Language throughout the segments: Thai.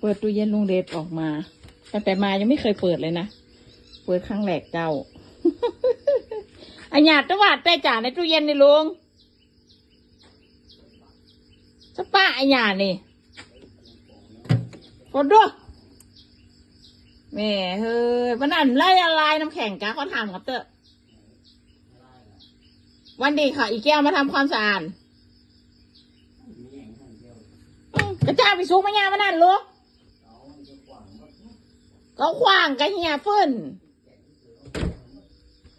เปิดตู้เย็นลุงเดชออกมาตั้งแต่มายังไม่เคยเปิดเลยนะเปิดครั้งแรกเจ้าอันหยาตะวาดแต่จ่าในตู้เย็นนี่ลุงสป้าอันหยานี่กดด้วยแม่เฮ้ยวันนั้นไล่อะไรน้ำแข็งกะเขาทำกับเตอะวันดีค่ะ อีแก้วมาทำความสะอาดอืม กระจ้าไปซุกมายามานั่นลูกก็ขวางกันเฮียฟื้น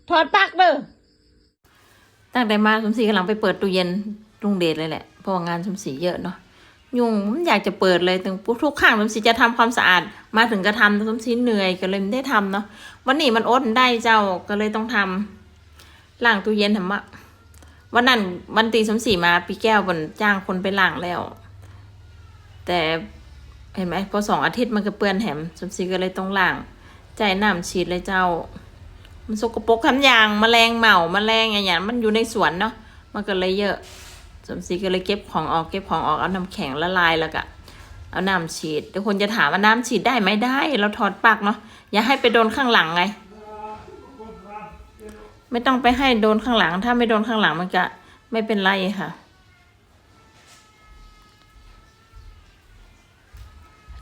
ถอดปลักเด้อตั้งแต่มาสมศรีกำลังไปเปิดตู้เย็นลุงเดชเลยแหละเพราะงานสมศรีเยอะเนาะยุงมันอยากจะเปิดเลยถึงทุกครั้งสมศรีจะทำความสะอาด มาถึงก็ทำสมศรีเหนื่อยก็เลยไม่ได้ทำเนาะวันนี้มันอดได้เจ้าก็เลยต้องทำล้างตู้เย็นทำมะวันนั้นวันตีสมศรีมาปีแก้วบนจ้างคนไปล้างแล้ว แต่เห็นไหมพอสองอาทิตย์มันก็เปื้อนแหมสมศรีก็เลยต้องล้างใจน้ำฉีดเลยเจ้า มันสกปรกคำยางแมลงเหมาแมลงอะไรอย่างมันอยู่ในสวนเนาะมันก็เลยเยอะ สมศรีก็เลยเก็บของออกเก็บของออกเอาน้ำแข็งละลายแล้วก็เอาน้ำฉีดทุกคนจะถามว่าน้ำฉีดได้ไหมได้ เราถอดปลักเนาะอย่าให้ไปโดนข้างหลังไง ไม่ต้องไปให้โดนข้างหลัง ถ้าไม่โดนข้างหลังมันก็ไม่เป็นไรค่ะ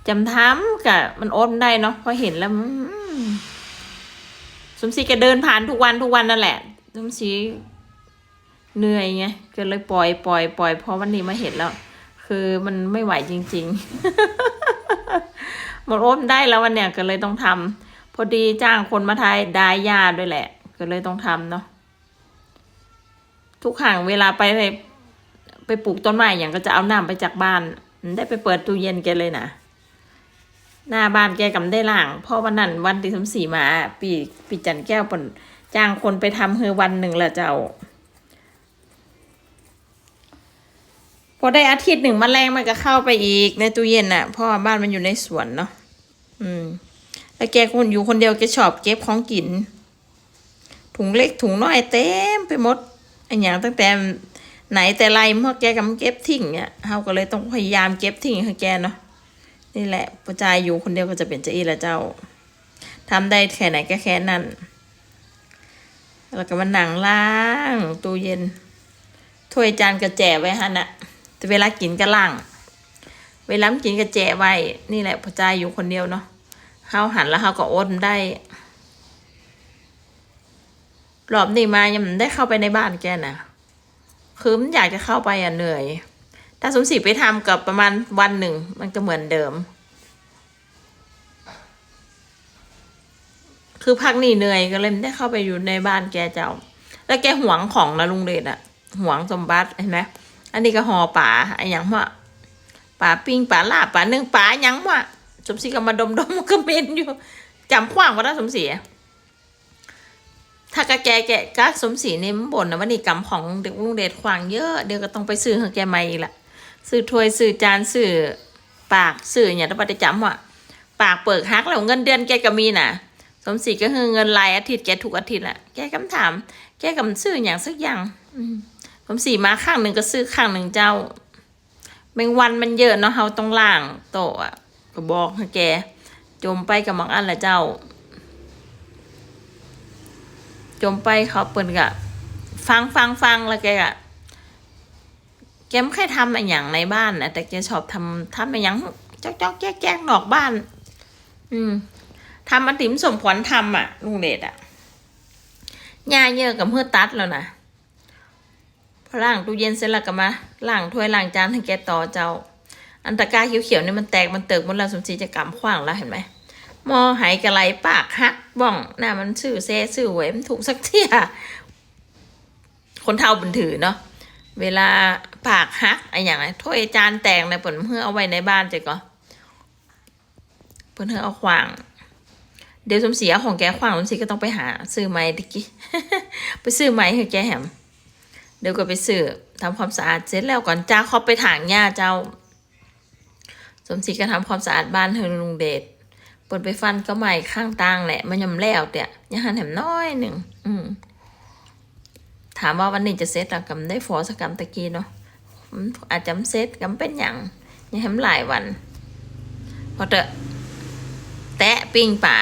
จำทำกับมันโอนได้เนาะพอเห็นแล้วสมศรีก็เดินผ่านทุกวันทุกวันนั่นแหละ สมศรีเหนื่อยไงก็เลยปล่อยปล่อยปล่อยเพราะวันนี้มาเห็นแล้ว คือมันไม่ไหวจริงๆหมดโอมได้แล้ววันเนี้ยก็เลยต้องทำพอดีจ้างคนมาทายดายาด้วยแหละ ก็เลยต้องทำเนาะทุกครั้งเวลาไปไปไปปลูกต้นไม้อย่างก็จะเอาน้ำไปจากบ้าน ได้ไปเปิดตู้เย็นแกเลยนะ หน้าบ้านแกกำได้ล่างพราะวันนั้นวันที่สมสี่มา ปีปีจันแก้วปนจ้างคนไปทำเฮอวันหนึ่งแหละเจ้า พอได้อาทิตย์หนึ่งมแมลงมันก็เข้าไปอีกในตู้เย็นน่ะเพราะว่าบ้านมันอยู่ในสวนเนาะอืม แล้วแกคนอยู่คนเดียวแกชอบเก็บของกิน ถุงเล็กถุงน้อยเต็มไปหมดไอ้อย่างตั้งแต่ไหนแต่ไรเมื่อแกกำเก็บทิ้งเนี่ยเขาก็เลยต้องพยายามเก็บทิ้งให้แกเนาะ นี่แหละประจายอยู่คนเดียวก็จะเป็นเจ้าอีละเจ้าทำได้แค่ไหนก็แค่นั้น แล้วก็มาหนังล้างตู้เย็น ถ้วยจานกระแจไว้ฮะน่ะแต่เวลากินก็ล่าง เวลากินก็แจไว้ นี่แหละพอใจายอยู่คนเดียวเนาะเฮาหันแล้วเฮาก็อดได้รอบนี้มายังไม่ได้เข้าไปในบ้านแกนะคือมันอยากจะเข้าไปอะเหนื่อย ถ้าสมศรีไปทำกับประมาณวันหนึ่ง มันก็เหมือนเดิม คือพักนี่เหนื่อยก็เลยไม่ได้เข้าไปอยู่ในบ้านแกเจ้า แล้วแกหวงของนะลุงเดชอะหวงสมบัติเห็นไหมอันนี้ก็ห่อป่าไอ้หยังว่าป่าปิ้งป่าลาบป่านึ่งป่าหยังว่าสมศรีก็มาดมดมก็เป็นอยู่จำขว้างว่าได้สมศรีถ้ากะแกแกก็สมศรีนี่มันบ่นนะว่านี่กำของเด็กลุงเดชขวางเยอะเดี๋ยวก็ต้องไปซื้อให้แกใหม่อีกละ ซื้อถ้วยซื้อจานซื้อปากซื้ออย่างที่ปฏิจำว่าปากเปิกฮักแล้วเงินเดือนแกก็มีน่ะ สมศรีก็คือเงินรายอาทิตย์แกทุกอาทิตย์แหละแกคำถาม แกกำซื้ออย่างสักอย่างอืมผมสีมาข้างหนึ่งก็ซื้อข้างหนึ่งเจ้าแมงวันมันเยอะเนาะเฮาต้องล่างโตะอะก็บอกให้แก จมไปกับบางอันละเจ้า จมไปเขาเปิดกะ ฟังฟังฟังแล้วแกอะ แกไม่เคยทำอะไรอย่างในบ้านนะแต่แกชอบทำทำอะไรอย่างจอกจอกแจ๊กแจ๊กนอกบ้าน อืมทำมาติ๋มสมขวัญทำอะลุงเดชอะหญ้าเยอะกับเพื่อตัดแล้วนะพอล้างตู้เย็นเสร็จแล้วก็มาล้างถ้วยล้างจานให้แกต่อเจ้า อันตะกร้าเขียวๆนี่มันแตกมันเติกมดแล้วสมศรีจะกำขว้างแล้วเห็นไหมมอหายกระไหลปากหักบ้องหน้ามันซื่อแซ่ซื่อหวมถูกสักเที่ยคนเท่าบุญถือเนาะเวลา ปากหักไอ้อย่างไรถ้วยจานแตกในผลเพื่อเอาไว้ในบ้านเจ๊ก็เพื่อนเธอเอาขวาง เดี๋ยวสมศรีเอาของแกขวางสมศรีก็ต้องไปหาซื้อไม้ดิกี้ไปซื้อไม้ให้แกแหมเดี๋ยวก็ไปซื้อทำความสะอาดเสร็จแล้วก่อนจ้าเขาไปถางหญ้าเจ้า สมศรีก็ทำความสะอาดบ้านเฮอลุงเดชเปิดไปฟันก็ใหม่ข้างต่างแหละ มันยำแล้วเตี่ยยังหันแถมน้อยหนึ่งอืมถามว่าวันนี้จะเซตอะกำได้ฟอสกรรมตะกี้เนาะ อาจจะเซตกำเป็นอย่างยังแถมหลายวัน พอเถอะแตะปิ้งป่า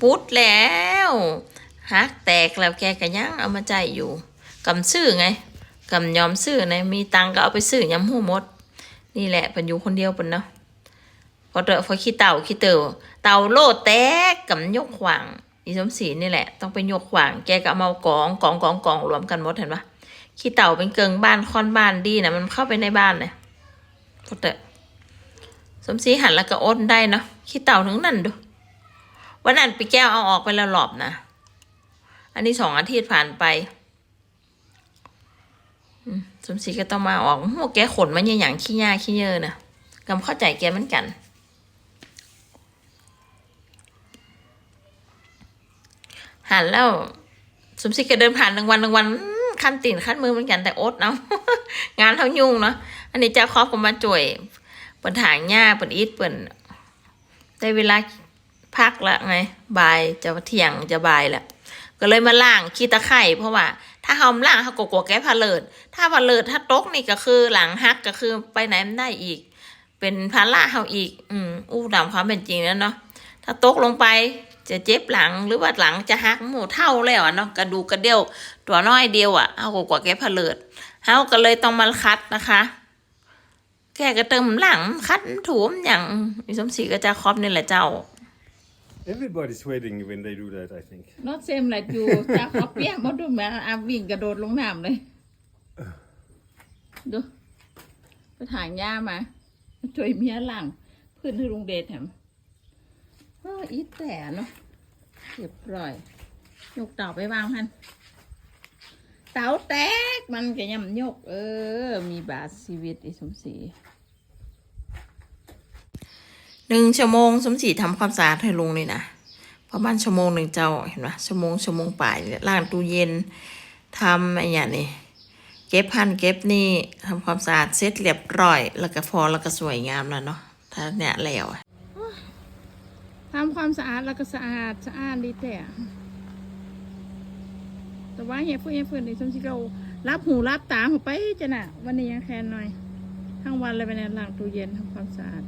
ปุ๊ดแล้วฮักแตกแล้วแกก็ยังเอามาใจอยู่กำซื้อไงกำยอมซื้อไงมีตังก็เอาไปซื้อยำหูหมด นี่แหละเป็นอยู่คนเดียวเป็นเนาะพอเถอะพอขี้เต่าขี้เต่าเต่าโลดแตกกำยกขวางอีสมศรีนี่แหละ ต้องไปยกขวางแกก็เอามากองกองกองกองรวมกันหมดเห็นปะ ขี้เต่าเป็นเกิงบ้านค่อนบ้านดีนะมันเข้าไปในบ้านเลยพอเถอะสมศรีหันแล้วก็อดได้เนาะขี้เต่าทั้งนั้นดูวันนั้นปีแก้วเอาออกไปแล้วหลอบนะอันนี้สองอาทิตย์ผ่านไปสมศรีก็ต้องมาออกหัวแกขนมันอย่างขี้ยาขี้เยอะนะกำเข้าใจแกเหมือนกันหันแล้วสมศรีก็เดินผ่านรางวัลรางวัล อื้อขั้นตีนขั้นมือเหมือนกันแต่อดเนาะงานเท่ายุ่งเนาะอันนี้เจ้าครอบก็มาจ่วยเปิดถางหญ้าเปิดอีทเปิดได้เวลาพักละไงบ่ายจะเที่ยงจะบ่ายแหละก็เลยมาล่างขี้ตะไคร่เพราะว่า ถ้าเฮาล่างเขากลัวแก้พาเลิด ถ้าพาเลิดถ้าตกนี่ก็คือหลังฮักก็คือไปไหนไม่ได้อีก เป็นภาระเฮาอีก อืมอู้ดำความเป็นจริงแล้วเนาะถ้าตกลงไปจะเจ็บหลังหรือว่าหลังจะหักหมูเท่าแล้วอะเนาะกระดูกกระเดี่ยว ตัวน้อยเดียวอะเอากลัวๆแกพาเลิดเฮาก็เลยต้องมาคัดนะคะ แกก็เติมหลังคัดถูมอย่างอีสมศรีก็จะครอบนี่แหละเจ้า Everybody's sweating when they do that, I think. not same like you จ้าขอเปียกมาดูแม่อาวิ่งกระโดดลงน้ำเลย ดู ไปถ่ายหญ้ามาช่วยเมียหลังพื้นที่ลุงเดชแถมเอออีแต่เนาะเรียบร้อย ยกเต่าไปวางพัน เต่าแตกมันก็ยำยก เออ มีบาทชีวิตไอีสมศรีหนึ่งชั่วโมงสมศรีทำความสะอาดให้ลุงนี่นะประมาณชั่วโมงหนึ่งเจ้าเห็นไหมชั่วโมงชั่วโมงป่ายเนี่ยล้างตู้เย็นทำอะไรอย่างนี้เก็บพันเก็บนี่ทำความสะอาดเสร็จเรียบร้อย แล้วก็พอแล้วก็สวยงามแล้วเนาะถ้าเนี่ยแล้วทำความสะอาดแล้วก็สะอาดสะอาดดีแต่ ว่าเฮียฟื้นเฮียฟื้นในสมศรีเรารับหูรับตาเขาไปจะน่ะ วันนี้ยังแคนหน่อย ทั้งวันเลยไปในหลังตู้เย็นทำความสะอาด